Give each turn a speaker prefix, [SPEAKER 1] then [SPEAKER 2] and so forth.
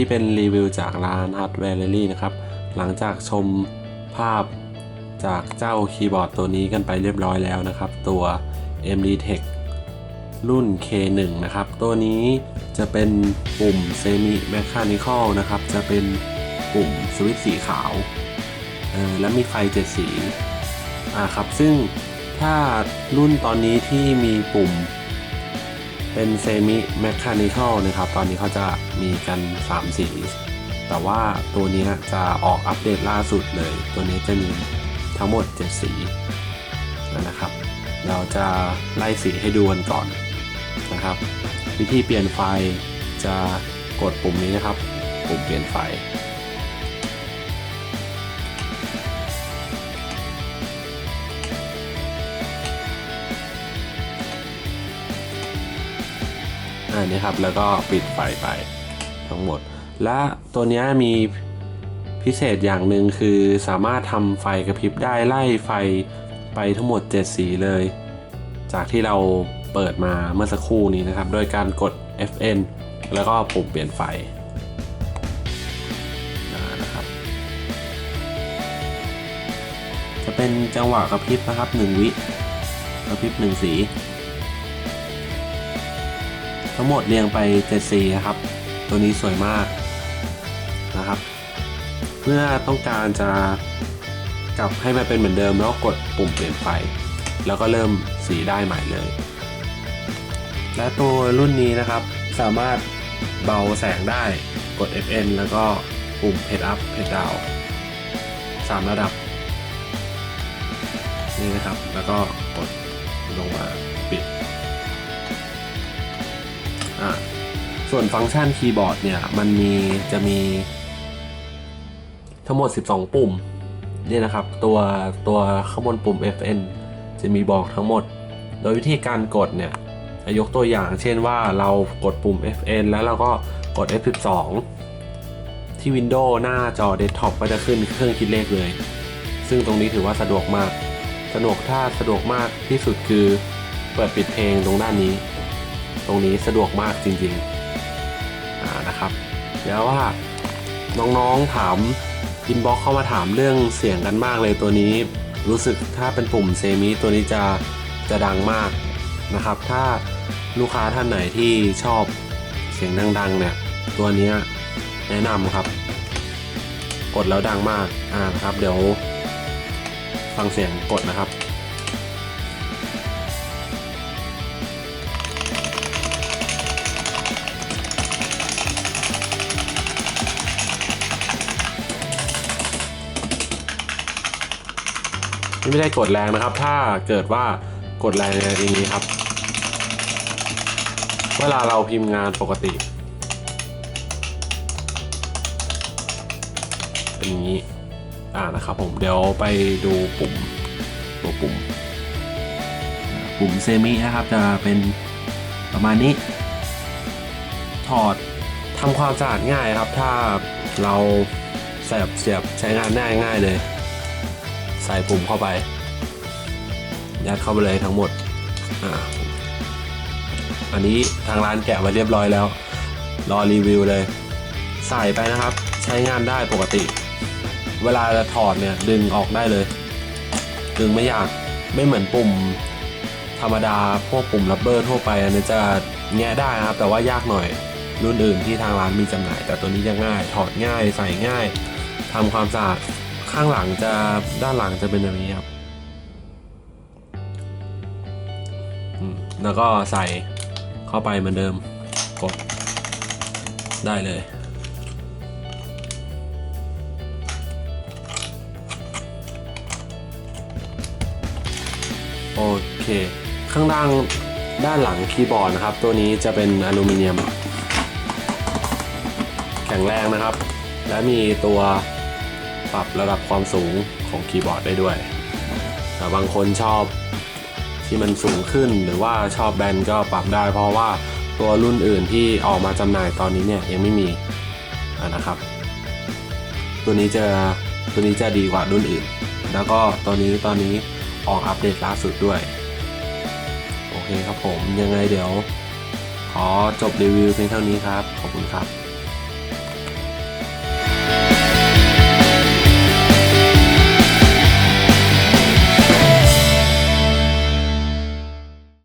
[SPEAKER 1] นี่เป็นรีวิวจากร้านฮัตแวร์เรลี่นะครับ หลังจากชมภาพ จากเจ้าคีย์บอร์ดตัวนี้กันไปเรียบร้อยแล้วนะครับ ตัว MD Tech รุ่น K1 นะครับ ตัวนี้จะเป็นปุ่ม Semi Mechanical นะครับ จะเป็นปุ่มสวิตช์สีขาวและมีไฟเจ็ดสีอ่าครับ ซึ่งถ้ารุ่นตอนนี้ที่มีปุ่มเป็นเซมิแมค a นิคอลนะครับ ตอนนี้เขาจะมีกัน 3 สี แต่ว่าตัวนี้จะออกอัปเดตล่าสุดเลย ตัวนี้จะมี ทั้งหมด 7 สีนะครับ เราจะไล่สีให้ดูกันก่อนนะครับ วิธีเปลี่ยนไฟจะกดปุ่มนี้นะครับ ปุ่มเปลี่ยนไฟ อันนี้ครับแล้วก็ปิดไฟไปทั้งหมด และตัวนี้มี พิเศษอย่างหนึ่งคือสามารถทำไฟกระพริบได้ไล่ไฟไปทั้งหมด 7 สีเลย จากที่เราเปิดมาเมื่อสักครู่นี้นะครับ โดยการกด Fn แล้วก็ปุ่มเปลี่ยนไฟนะครับ จะเป็นจังหวะกระพริบนะครับ 1 วิกระพริบ 1 สี ทั้งหมดเรียงไป 7 สีนะครับ ตัวนี้สวยมากนะครับ มื่อต้องการจะกลับให้มันเป็นเหมือนเดิมแล้วกดปุ่มเปลี่ยนไฟ แล้วก็เริ่มสีได้ใหม่เลย และตัวรุ่นนี้นะครับสามารถเบาแสงได้กด Fn แล้วก็ปุ่ม Head Up Head Down 3 ระดับ นี่นะครับ แล้วก็กดลงมาปิดอ่าส่วนฟังก์ชันคีย์บอร์ดเนี่ย มันมีจะมี ทั้งหมด 12 ปุ่มนี่นะครับ ตัวตัวข้างบนปุ่ม Fn จะมีบอกทั้งหมด โดยวิธีการกดเนี่ยยกตัวอย่างเช่นว่าเรากดปุ่ม Fn แล้วเราก็กด F12 ที่ Windows หน้าจอเดสก์ท็อปก็จะขึ้นเครื่องคิดเลขเลย ซึ่งตรงนี้ถือว่าสะดวกมาก สะดวกถ้าสะดวกมากที่สุดคือเปิดปิดเพลงตรงด้านนี้ ตรงนี้สะดวกมากจริงๆนะครับ แล้วว่าน้องๆถาม อินบ็อกเข้ามาถามเรื่องเสียงกันมากเลยตัวนี้ รู้สึกถ้าเป็นปุ่มเซมิตัวนี้จะจะดังมากนะครับ ถ้าลูกค้าท่านไหนที่ชอบเสียงดังๆเนี่ยตัวนี้แนะนำครับ กดแล้วดังมากอ่านะครับ เดี๋ยวฟังเสียงกดนะครับ นี่ไม่ได้กดแรงนะครับ ถ้าเกิดว่ากดแรงอย่างนี้ครับ เวลาเราพิมพ์งานปกติเป็นอย่างนี้อ่านะครับผมเดี๋ยวไปดูปุ่มตัวปุ่ม ปุ่มเซมินะครับจะเป็นประมาณนี้ ถอดทำความสะอาดง่ายครับ ถ้าเราเสียบเสียบใช้งานได้ง่ายเลย ใส่ปุ่มเข้าไป ยัดเข้าไปเลยทั้งหมดอ่าอันนี้ทางร้านแกะมาเรียบร้อยแล้ว รอรีวิวเลย ใส่ไปนะครับ ใช้งานได้ปกติ เวลาจะถอดเนี่ยดึงออกได้เลย ดึงไม่ยากไม่เหมือนปุ่มธรรมดาพวกปุ่มรับเบอร์ทั่วไปอันนี้จะแงได้นะครับ แต่ว่ายากหน่อยรุ่นอื่นที่ทางร้านมีจำหน่าย แต่ตัวนี้จะง่าย ถอดง่ายใส่ง่ายทำความสะอาด ข้างหลังจะด้านหลังจะเป็นแบบนี้ครับอืมแล้วก็ใส่เข้าไปเหมือนเดิมกดได้เลย โอเค ข้างล่างด้านหลังคีย์บอร์ดนะครับ ตัวนี้จะเป็นอลูมิเนียม แข็งแรงนะครับ และมีตัว ปรับระดับความสูงของคีย์บอร์ดได้ด้วยแต่บางคนชอบที่มันสูงขึ้นหรือว่าชอบแบนก็ปรับได้ เพราะว่าตัวรุ่นอื่นที่ออกมาจำหน่ายตอนนี้เนี่ยยังไม่มีะนะครับ ตัวนี้จะตัวนี้จะดีกว่ารุ่นอื่น แล้วก็ตัวนี้ตอนนี้ออกอัปเดตล่าสุดด้วยโอเคครับผมยังไงเดี๋ยว ขอจบรีวิวเพียงเท่านี้ครับ ขอบคุณครับ